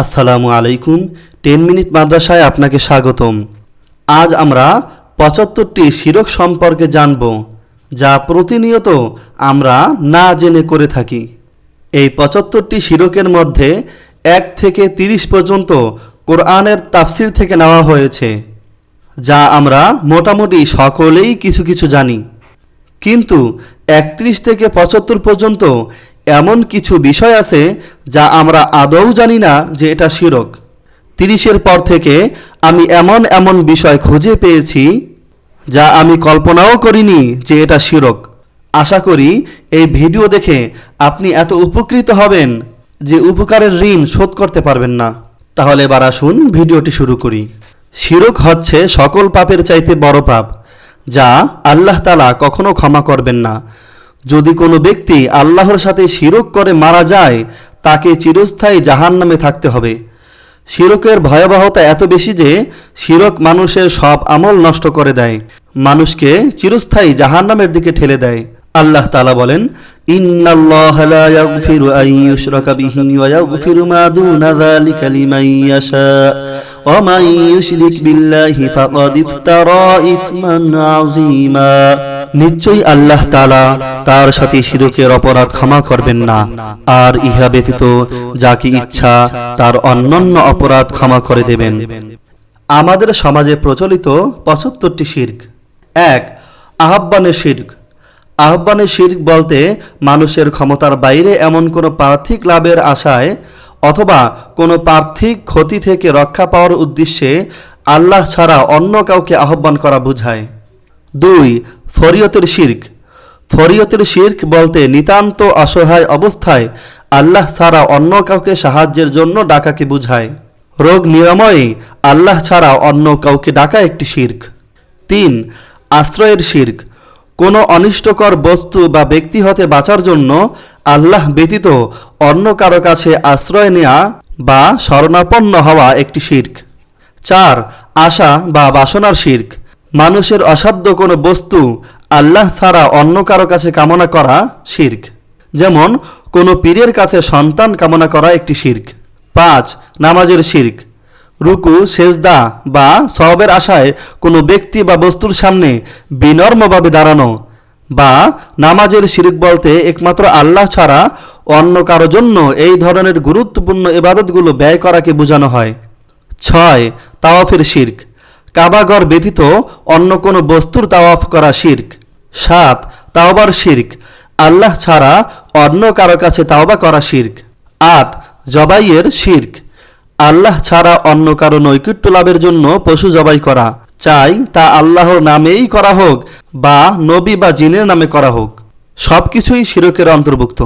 আসসালামু আলাইকুম। Ten minute মাদ্রাসায় আপনাকে স্বাগতম। আজ আমরা পঁচাত্তরটি শিরক সম্পর্কে জানব, যা প্রতিনিয়ত আমরা না জেনে করে থাকি। এই পঁচাত্তরটি শিরকের মধ্যে এক থেকে তিরিশ পর্যন্ত কোরআনের তাফসির থেকে নেওয়া হয়েছে, যা আমরা মোটামুটি সকলেই কিছু কিছু জানি। কিন্তু একত্রিশ থেকে পঁচাত্তর পর্যন্ত এমন কিছু বিষয় আছে যা আমরা আদৌ জানি না যে এটা শিরক। তিরিশের পর থেকে আমি এমন এমন বিষয় খুঁজে পেয়েছি যা আমি কল্পনাও করিনি যে এটা শিরক। আশা করি এই ভিডিও দেখে আপনি এত উপকৃত হবেন যে উপকারের ঋণ শোধ করতে পারবেন না। তাহলে এবার আসুন ভিডিওটি শুরু করি। শিরক হচ্ছে সকল পাপের চাইতে বড় পাপ, যা আল্লাহ তালা কখনো ক্ষমা করবেন না। যদি কোনো ব্যক্তি আল্লাহর সাথে শিরক করে মারা যায়, তাকে চিরস্থায়ী জাহান নামে থাকতে হবে। শিরকের ভয়াবহতা এত বেশি যে, শিরক মানুষের সব আমল নষ্ট করে দেয়, মানুষকে চিরস্থায়ী জাহান্নামের দিকে ঠেলে দেয়। আল্লাহ তালা বলেন, ইন্নাল্লাহ নিশ্চয়ই আল্লাহ তালা তার সাথে শিরকের অপরাধ ক্ষমা করবেন না। আর ইহা ব্যতীত যাকে ইচ্ছা তার অন্যান্য অপরাধ ক্ষমা করে দেবেন। আমাদের সমাজে প্রচলিত পঁচাত্তরটি শির্ক। এক, আহ্বানের শির্ক। আহ্বানের শির্ক বলতে মানুষের ক্ষমতার বাইরে এমন কোনো পার্থিক লাভের আশায় অথবা কোনো পার্থিক ক্ষতি থেকে রক্ষা পাওয়ার উদ্দেশ্যে আল্লাহ ছাড়া অন্য কাউকে আহ্বান করা বোঝায়। দুই ফরিয়তের শির্ক। ফরিয়তের শির্ক বলতে নিতান্ত অসহায় অবস্থায় আল্লাহ ছাড়া অন্য কাউকে সাহায্যের জন্য ডাকাকে বুঝায়। রোগ নিরাময়ে আল্লাহ ছাড়া অন্য কাউকে ডাকা একটি শির্ক। তিন, আশ্রয়ের শির্ক। কোনো অনিষ্টকর বস্তু বা ব্যক্তি হতে বাঁচার জন্য আল্লাহ ব্যতীত অন্য কারও কাছে আশ্রয় নেওয়া বা শরণাপন্ন হওয়া একটি শির্ক। চার, আশা বা বাসনার শির্ক। মানুষের অসাধ্য কোনো বস্তু আল্লাহ ছাড়া অন্য কারও কাছে কামনা করা শির্ক। যেমন, কোনো পীরের কাছে সন্তান কামনা করা একটি শির্ক। পাঁচ, নামাজের শির্ক। রুকু, সেজদা বা সবের আশায় কোনো ব্যক্তি বা বস্তুর সামনে বিনর্মভাবে দাঁড়ানো বা নামাজের শিরিক বলতে একমাত্র আল্লাহ ছাড়া অন্য কারও জন্য এই ধরনের গুরুত্বপূর্ণ ইবাদতগুলো ব্যয় করাকে বোঝানো হয়। ছয়, তাওয়াফের শির্ক। কাবাগর ব্যতীত অন্য কোনো বস্তুর তাওয়াফ করা শির্ক। সাত, তাওবার শির্ক। আল্লাহ ছাড়া অন্য কারও কাছে তাওবা করা শির্ক। আট, জবাইয়ের শির্ক। আল্লাহ ছাড়া অন্য কারও নৈকট্য লাভের জন্য পশু জবাই করা। চাই তা আল্লাহর নামেই করা হোক বা নবী বা জিনের নামে করা হোক। সব কিছুই শিরকের অন্তর্ভুক্ত।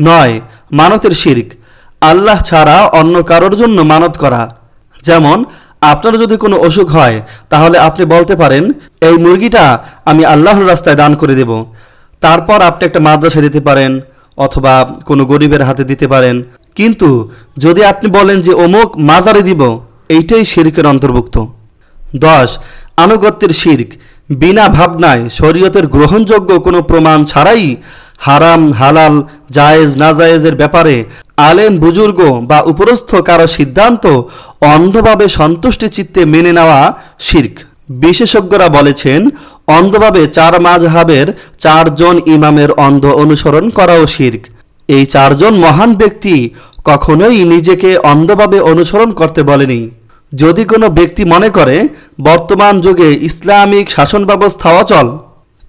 নয়, মানতের শির্ক। আল্লাহ ছাড়া অন্য কারোর জন্য মানত করা। যেমন আপনার যদি কোনো অসুখ হয়, তাহলে আপনি বলতে পারেন, এই মুরগিটা আমি আল্লাহর রাস্তায় দান করে দেব। তারপর আপনি একটা মাদ্রাসা দিতে পারেন অথবা কোনো গরিবের হাতে দিতে পারেন। কিন্তু যদি আপনি বলেন যে, অমুক মাজারে দিব, এইটাই শিরকের অন্তর্ভুক্ত। দশ, আনুগত্যের শির্ক। বিনা ভাবনায় শরীয়তের গ্রহণযোগ্য কোনো প্রমাণ ছাড়াই হারাম, হালাল, জায়েজ, নাজায়েজের ব্যাপারে আলেম বুজুর্গ বা উপরস্থ কারও সিদ্ধান্ত অন্ধভাবে সন্তুষ্টি চিত্তে মেনে নেওয়া শির্ক। বিশেষজ্ঞরা বলেছেন, অন্ধভাবে চার মাঝহাবের চারজন ইমামের অন্ধ অনুসরণ করাও শির্ক। এই চারজন মহান ব্যক্তি কখনোই নিজেকে অন্ধভাবে অনুসরণ করতে বলেনি। যদি কোনো ব্যক্তি মনে করে, বর্তমান যুগে ইসলামিক শাসন ব্যবস্থা অচল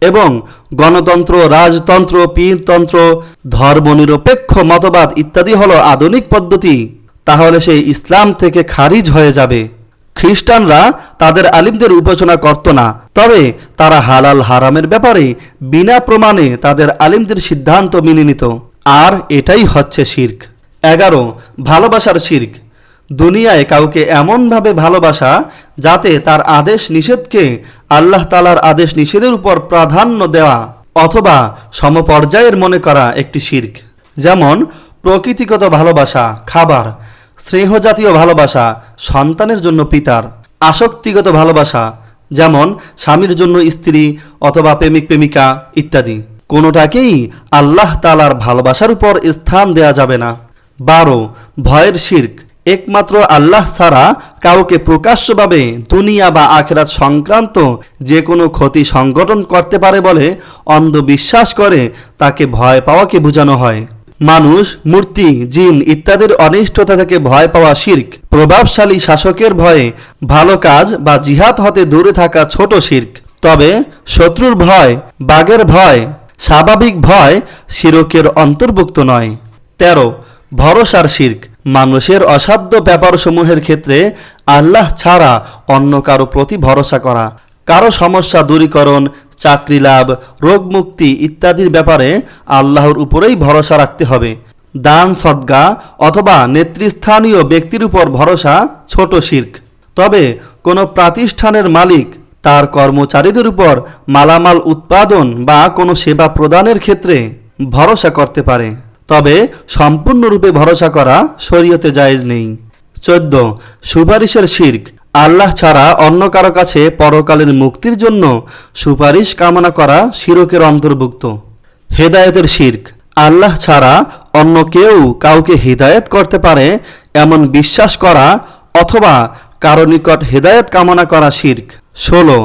এবং গণতন্ত্র, রাজতন্ত্র, পীরতন্ত্র, ধর্মনিরপেক্ষ মতবাদ ইত্যাদি হলো আধুনিক পদ্ধতি। তাহলে সে ইসলাম থেকে খারিজ হয়ে যাবে। খ্রিস্টানরা তাদের আলিমদের উপাসনা করত না। তবে তারা হালাল হারামের ব্যাপারে বিনা প্রমাণে তাদের আলিমদের সিদ্ধান্ত মেনে নিত। আর এটাই হচ্ছে শির্ক। এগারো, ভালোবাসার শির্ক। দুনিয়ায় কাউকে এমনভাবে ভালোবাসা যাতে তার আদেশ নিষেধকে আল্লাহ তালার আদেশ নিষেধের উপর প্রাধান্য দেওয়া অথবা সমপর্যায়ের মনে করা একটি শির্ক। যেমন, প্রকৃতিগত ভালোবাসা, খাবার, স্নেহজাতীয় ভালোবাসা, সন্তানের জন্য পিতার। আসক্তিগত ভালোবাসা, যেমন, স্বামীর জন্য স্ত্রী অথবা প্রেমিক, প্রেমিকা ইত্যাদি। কোনোটাকেই আল্লাহ তালার ভালোবাসার উপর স্থান দেয়া যাবে না। বারো, ভয়ের শির্ক। একমাত্র আল্লাহ ছাড়া কাউকে প্রকাশ্যভাবে দুনিয়া বা আখেরাত সংক্রান্ত যে কোনো ক্ষতি সংগঠন করতে পারে বলে অন্ধবিশ্বাস করে তাকে ভয় পাওয়াকে বোঝানো হয়। মানুষ, মূর্তি, জিন ইত্যাদির অনিষ্টতা থেকে ভয় পাওয়া শির্ক। প্রভাবশালী শাসকের ভয়ে ভালো কাজ বা জিহাদ হতে দূরে থাকা ছোট শির্ক। তবে শত্রুর ভয়, বাঘের ভয়, স্বাভাবিক ভয় শিরকের অন্তর্ভুক্ত নয়। তেরো, ভরসার শির্ক। মানুষের অসাধ্য ব্যাপারসমূহের ক্ষেত্রে আল্লাহ ছাড়া অন্য কারও প্রতি ভরসা করা, কারও সমস্যা দূরীকরণ, চাকরি লাভ, রোগ মুক্তি ইত্যাদির ব্যাপারে আল্লাহর উপরেই ভরসা রাখতে হবে। দান, সদ্গা অথবা নেতৃস্থানীয় ব্যক্তির উপর ভরসা ছোট শির্ক। তবে কোনো প্রাতিষ্ঠানের মালিক তার কর্মচারীদের উপর মালামাল উৎপাদন বা কোনো সেবা প্রদানের ক্ষেত্রে ভরসা করতে পারে। তবে সম্পূর্ণরূপে ভরসা করা শরীয়তে জায়েজ নেই। চোদ্দ, সুপারিশের শির্ক। আল্লাহ ছাড়া অন্য কারও কাছে পরকালের মুক্তির জন্য সুপারিশ কামনা করা শিরকের অন্তর্ভুক্ত। হেদায়েতের শির্ক। আল্লাহ ছাড়া অন্য কেউ কাউকে হিদায়ত করতে পারে এমন বিশ্বাস করা অথবা কারও নিকট হেদায়েত কামনা করা শির্ক। ষোলো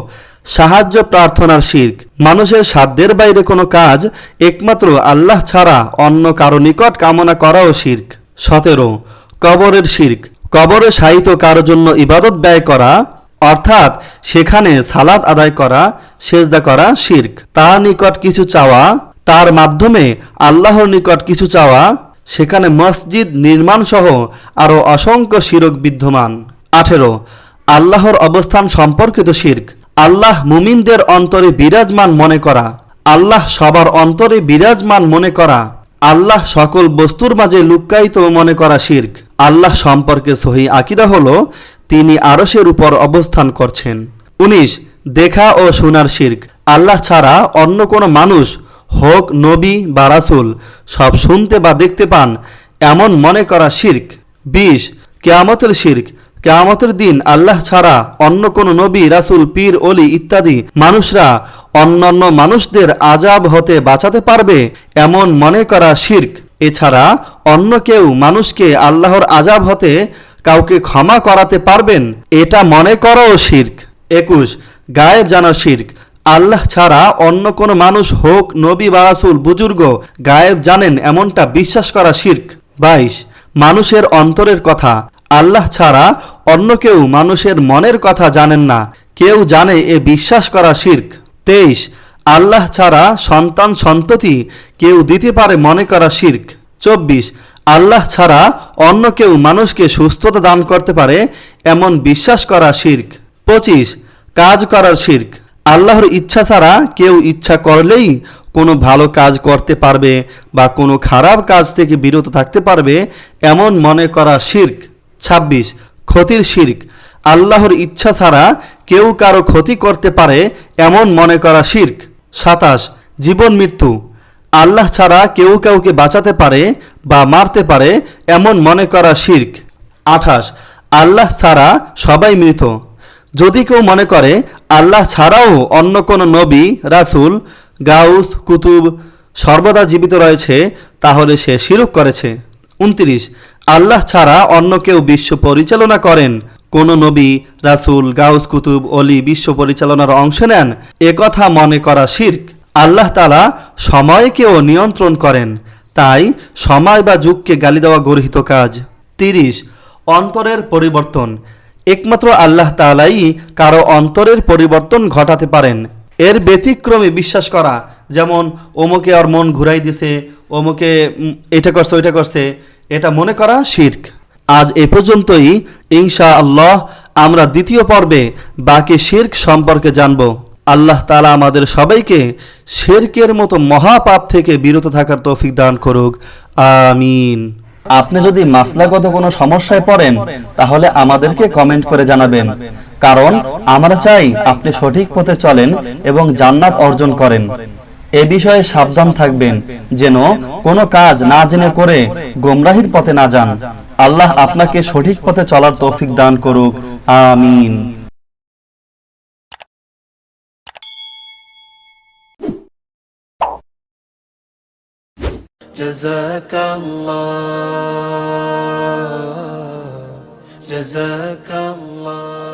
সাহায্য প্রার্থনার শির্ক। মানুষের সাধ্যের বাইরে কোনো কাজ একমাত্র আল্লাহ ছাড়া অন্য কারও নিকট কামনা করাও শির্ক। সতেরো, কবরের শির্ক। কবরে শায়িত কারও জন্য ইবাদত ব্যয় করা, অর্থাৎ সেখানে সালাদ আদায় করা, সেজদা করা শির্ক। তার নিকট কিছু চাওয়া, তার মাধ্যমে আল্লাহর নিকট কিছু চাওয়া, সেখানে মসজিদ নির্মাণ সহ আরও অসংখ্য শিরক বিদ্যমান। আঠেরো, আল্লাহর অবস্থান সম্পর্কিত শির্ক। আল্লাহ মুমিনদের অন্তরে বিরাজমান মনে করা, আল্লাহ সবার অন্তরে বিরাজমান মনে করা, আল্লাহ সকল বস্তুর মাঝে লুক্কায়িত মনে করা শির্ক। আল্লাহ সম্পর্কে সহি আকিদা হল, তিনি আরশের উপর অবস্থান করছেন। উনিশ, দেখা ও শোনার শির্ক। আল্লাহ ছাড়া অন্য কোনো মানুষ, হোক নবী বা রাসুল, সব শুনতে বা দেখতে পান, এমন মনে করা শির্ক। বিশ, কেয়ামতের শির্ক। কেয়ামতের দিন আল্লাহ ছাড়া অন্য কোনো নবী, রাসুল, পীর অলি ইত্যাদি মানুষরা অন্যান্য মানুষদের আজাব হতে বাঁচাতে পারবে এমন মনে করা শির্ক। এছাড়া অন্য কেউ মানুষকে আল্লাহর আজাব হতে কাউকে ক্ষমা করাতে পারবেন, এটা মনে করাও শির্ক। একুশ, গায়েব জানা শির্ক। আল্লাহ ছাড়া অন্য কোনো মানুষ হোক, নবী বা রাসুল, বুজুর্গ গায়েব জানেন এমনটা বিশ্বাস করা শির্ক। বাইশ, মানুষের অন্তরের কথা। আল্লাহ ছাড়া অন্য কেউ মানুষের মনের কথা জানেন না। কেউ জানে এ বিশ্বাস করা শির্ক। তেইশ, আল্লাহ ছাড়া সন্তান সন্ততি কেউ দিতে পারে মনে করা শির্ক। চব্বিশ, আল্লাহ ছাড়া অন্য কেউ মানুষকে সুস্থতা দান করতে পারে এমন বিশ্বাস করা শির্ক। পঁচিশ, কাজ করার শির্ক। আল্লাহর ইচ্ছা ছাড়া কেউ ইচ্ছা করলেই কোনো ভালো কাজ করতে পারবে বা কোনো খারাপ কাজ থেকে বিরত থাকতে পারবে এমন মনে করা শির্ক। ২৬ ক্ষতির শির্ক। আল্লাহর ইচ্ছা ছাড়া কেউ কারও ক্ষতি করতে পারে এমন মনে করা শির্ক। সাতাশ, জীবন মৃত্যু। আল্লাহ ছাড়া কেউ কাউকে বাঁচাতে পারে বা মারতে পারে এমন মনে করা শির্ক। আঠাশ, আল্লাহ ছাড়া সবাই মৃত। যদি কেউ মনে করে, আল্লাহ ছাড়াও অন্য কোনো নবী, রাসূল, গাউস, কুতুব সর্বদা জীবিত রয়েছে, তাহলে সে শিরক করেছে। উনত্রিশ আল্লাহ ছাড়া অন্য কেউ বিশ্ব পরিচালনা করেন। কোন নবী রাসূল গাউস কুতুব অলি বিশ্ব পরিচালনার অংশ নেন। একথা মনে করা শির্ক। আল্লাহ তালা সময়কেও নিয়ন্ত্রণ করেন। তাই সময় বা যুগকে গালি দেওয়া গর্হিত কাজ। তিরিশ অন্তরের পরিবর্তন। একমাত্র আল্লাহ তালাই কারও অন্তরের পরিবর্তন ঘটাতে পারেন। এর ব্যতিক্রমে বিশ্বাস করা যেমন ওমকে আর মন ঘুরাই দিছে উম, এটা করছে ওইটা করছে। এটা মনে করা শির্ক। আজ এ পর্যন্তই। ইনশা আল্লাহ আমরা দ্বিতীয় পর্বে বাকি শির্ক সম্পর্কে জানব। আল্লাহ তালা আমাদের সবাইকে শেরকের মতো মহাপাপ থেকে বিরত থাকার তৌফিক দান করুক। আমিন। আপনি যদি মাসলাগত কোনো সমস্যায় পড়েন, তাহলে আমাদেরকে কমেন্ট করে জানাবেন। কারণ আমরা চাই আপনি সঠিক পথে চলেন এবং জান্নাত অর্জন করেন। এ বিষয়ে সাবধান থাকবেন যেন কোনো কাজ না জেনে করে গোমরাহির পথে না যান আল্লাহ আপনাকে সঠিক পথে চলার তৌফিক দান করুক আমিন جزاك الله جزاك الله